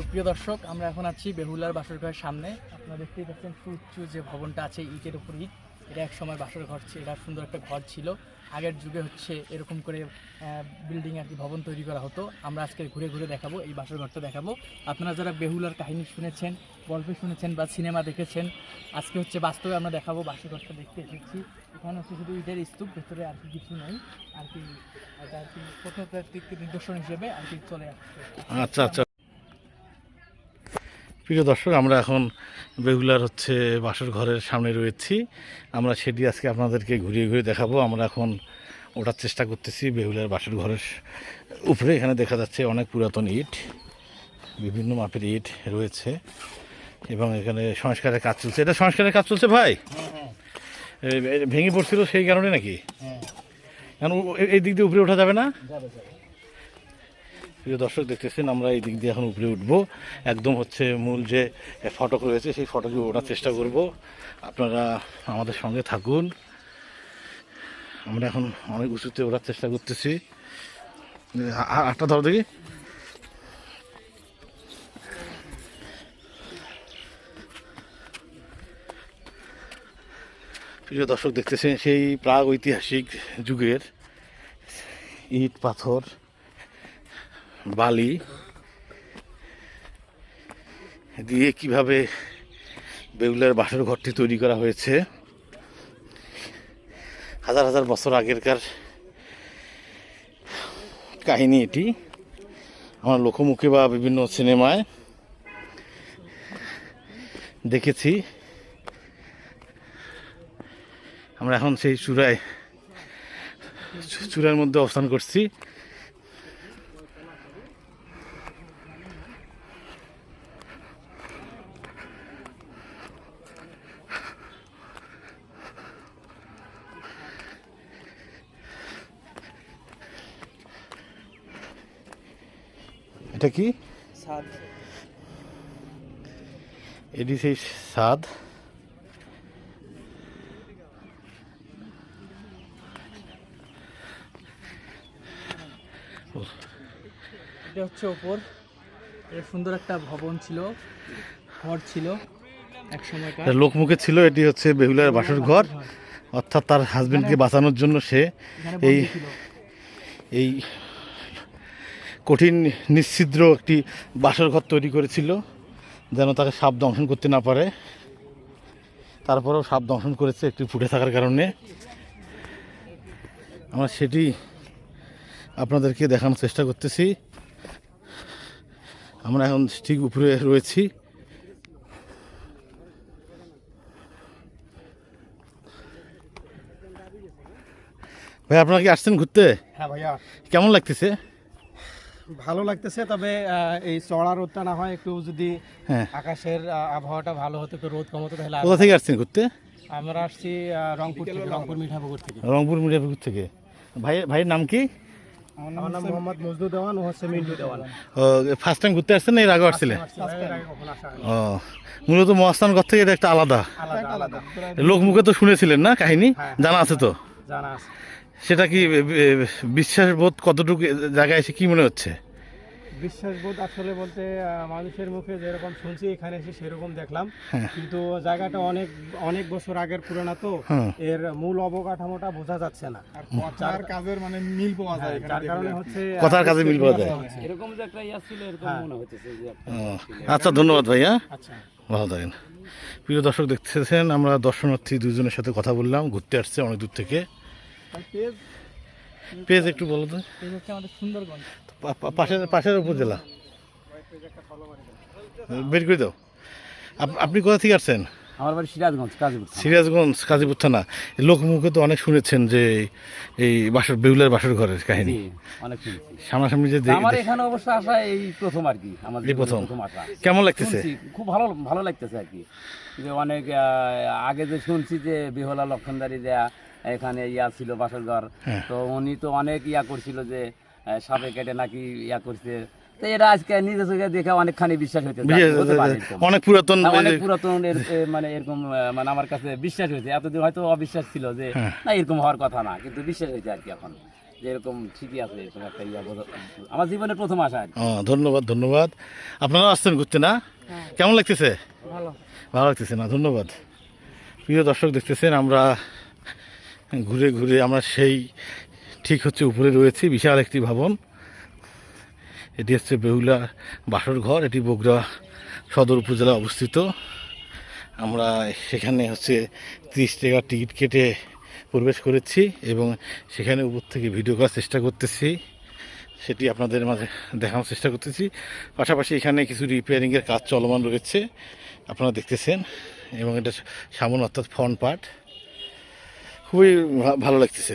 সুপ্রিয় দর্শক, আমরা এখন আছি বেহুলার বাসরঘরের সামনে। আপনারা দেখতেই পাচ্ছেন সুউচ্চু যে ভবনটা আছে ইটের উপর ইট এটা এক সময় বাসর ঘর ছিল, এটা সুন্দর একটা ঘর ছিল। আগের যুগে হচ্ছে এরকম করে বিল্ডিং আর কি ভবন তৈরি করা হতো। আমরা আজকে ঘুরে ঘুরে দেখাবো, এই বাসর ঘরটা দেখাবো। আপনারা যারা বেহুলার কাহিনী শুনেছেন, গল্পে শুনেছেন বা সিনেমা দেখেছেন, আজকে হচ্ছে বাস্তবে আমরা দেখাবো বাসর ঘরটা দেখতে এসেছি। এখানে হচ্ছে শুধু ইটের স্তূপ, ভেতরে আর কি কিছু নেই। আর কি আর কি প্রত্নতাত্ত্বিক নিদর্শন হিসেবে আর কি চলে আসছে। আচ্ছা আচ্ছা। প্রিয় দর্শক আমরা এখন বেহুলার হচ্ছে বাসর ঘরের সামনে রয়েছি। আমরা সেটি আজকে আপনাদেরকে ঘুরিয়ে ঘুরিয়ে দেখাবো। আমরা এখন ওঠার চেষ্টা করতেছি বেহুলার বাসর ঘরের উপরে। এখানে দেখা যাচ্ছে অনেক পুরাতন ইট বিভিন্ন মাপের ইট রয়েছে এবং এখানে সংস্কারের কাজ চলছে। এটা সংস্কারের কাজ চলছে ভাই? এ- এ- ভেঙে পড়ছিল সেই কারণে নাকি? হ্যাঁ। এই দিক দিয়ে উপরে ওঠা যাবে না? প্রিয় দর্শক, দেখতেছেন আমরা এই দিক দিয়ে এখন উপরে উঠবো। একদম হচ্ছে মূল যে ফটক রয়েছে, সেই ফটকে ওঠার চেষ্টা করব। আপনারা আমাদের সঙ্গে থাকুন। আমরা এখন অনেক উঁচুতে ওঠার চেষ্টা করতেছি। আটটা ধরো দেখি। প্রিয় দর্শক, দেখতেছেন সেই প্রাগ ঐতিহাসিক যুগের ইট পাথর। বালি দিয়ে কীভাবে বেউলার বাসর ঘরটি তৈরি করা হয়েছে। হাজার হাজার বছর আগেরকার কাহিনী এটি। আমার লোকমুখে বা বিভিন্ন সিনেমায় দেখেছি। আমরা এখন সেই চূড়ায়, চূড়ার মধ্যে অবস্থান করছি। এটা কি? সাত এটি সেই স্বাদ এটা হচ্ছে ওপর। এটা সুন্দর একটা ভবন ছিল ঘর ছিল এক লোকমুখে ছিল এটি হচ্ছে বেহুলার বাসর ঘর। অর্থাৎ তার হাজবেন্ডকে বাঁচানোর জন্য সে এই এই কঠিন নিশ্ছিদ্র একটি বাসর ঘর তৈরি করেছিল যেন তাকে সাপ দংশন করতে না পারে। তারপরেও সাপ দংশন করেছে একটু ফুটে থাকার কারণে। আমরা সেটি আপনাদেরকে দেখানোর চেষ্টা করতেছি। আমরা এখন ঠিক উপরে রয়েছি। ভাই আপনারা কি আসছেন ঘুরতে? হ্যাঁ ভাইয়া। কেমন লাগতেছে? ভালো লাগতেছে তবে এই চড়া রোদটা না হয় একটু যদি হ্যাঁ। আকাশের আবহাওয়াটা ভালো হতো একটু রোদ কম হতো তাহলে কোথা থেকে আসছেন ঘুরতে? আমরা আসছি রংপুর থেকে রংপুর মিঠাপুকুর থেকে। রংপুর মিডিয়াপুর থেকে। ভাই ভাইয়ের নাম কি? আমার নাম মোহাম্মদ মজদু দেওয়ান ও হচ্ছে মিন্টু দেওয়ান। ফার্স্ট টাইম ঘুরতে আসছেন না এর আগে আসছিলেন? এর আগে কখনো আসা হয়নি। ও মূলত মহাস্থান ঘর থেকে এটা একটা আলাদা। আলাদা আলাদা। লোকমুখে তো শুনেছিলেন না কাহিনী? হ্যাঁ। জানা আছে তো? জানা আছে। সেটা কি বিশ্বাসবোধ কতটুকু জায়গায় এসে কি মনে হচ্ছে? বিশ্বাসবোধ আসলে বলতে মানুষের মুখে যেরকম শুনছি এখানে এসে সেরকম দেখলাম। হ্যাঁ। কিন্তু জায়গাটা অনেক অনেক বছর আগের পুরানা তো হ্যাঁ। এর মূল অবকাঠামোটা বোঝা যাচ্ছে না। কথার কাজের মানে মিল পাওয়া যায় হ্যাঁ, যার কারণে হচ্ছে কথার কাজে মিল পাওয়া যায়। এরকম যে একটা ইয়া ছিল এরকম। মনে হচ্ছে আচ্ছা ধন্যবাদ ভাইয়া। আচ্ছা। ভালো থাকেন। প্রিয় দর্শক দেখতেছেন আমরা দর্শনার্থী দুজনের সাথে কথা বললাম ঘুরতে আসছে অনেক দূর থেকে। পেজ একটু বলো তো। হচ্ছে আমাদের সুন্দরগঞ্জ পাশের পাশের উপজেলা। বের করে দাও। আপনি কোথা থেকে আসছেন? আমার বাড়ি সিরাজগঞ্জ কাজীপুর সিরাজগঞ্জ কাজীপুর থানা। লোকমুখে তো অনেক শুনেছেন যে এই বাসর বেউলের বাসর ঘরের কাহিনী। অনেক সামনাসামনি যে আমার এখানে অবশ্য আসা এই প্রথম আর কি আমাদের এই। প্রথম। কেমন লাগতেছে? খুব ভালো ভালো লাগতেছে আর কি। যে অনেক আগে যে শুনছি যে বিহলা লক্ষণদারি দেয়া এখানে ইয়া ছিল বাসর ঘর। হ্যাঁ। তো উনি তো অনেক ইয়া করছিল যে সাপে কেটে নাকি ইয়া করছে। তো এরা আজকে নিজে চোখে দেখে অনেকখানি বিশ্বাস এরকম। অনেক পুরাতন হ্যাঁ, অনেক পুরাতন মানে এরকম মানে আমার কাছে বিশ্বাস হয়েছে। এতদিন হয়তো অবিশ্বাস ছিল যে হ্যাঁ। না এরকম হওয়ার কথা না কিন্তু বিশ্বাস হয়েছে আর কি এখন। যে এরকম ঠিকই আছে এরকম একটা ইয়া আমার জীবনের প্রথম আশা আর ধন্যবাদ ধন্যবাদ। আপনারা আসছেন ঘুরতে না? কেমন লাগতেছে? ভালো। ভালো লাগতেছে না ধন্যবাদ। প্রিয় দর্শক দেখতেছেন আমরা ঘুরে ঘুরে আমরা সেই ঠিক হচ্ছে উপরে রয়েছি, বিশাল একটি ভবন। এটি হচ্ছে বেহুলা বাসর ঘর, এটি বগুড়া সদর উপজেলায় অবস্থিত। আমরা সেখানে হচ্ছে তিরিশ টাকার টিকিট কেটে প্রবেশ করেছি এবং সেখানে উপর থেকে ভিডিও করার চেষ্টা করতেছি। সেটি আপনাদের মাঝে দেখানোর চেষ্টা করতেছি। পাশাপাশি এখানে কিছু রিপেয়ারিংয়ের কাজ চলমান রয়েছে, আপনারা দেখতেছেন। এবং এটা সামন অর্থাৎ ফ্রন্ট পার্ট খুবই ভালো লাগতেছে।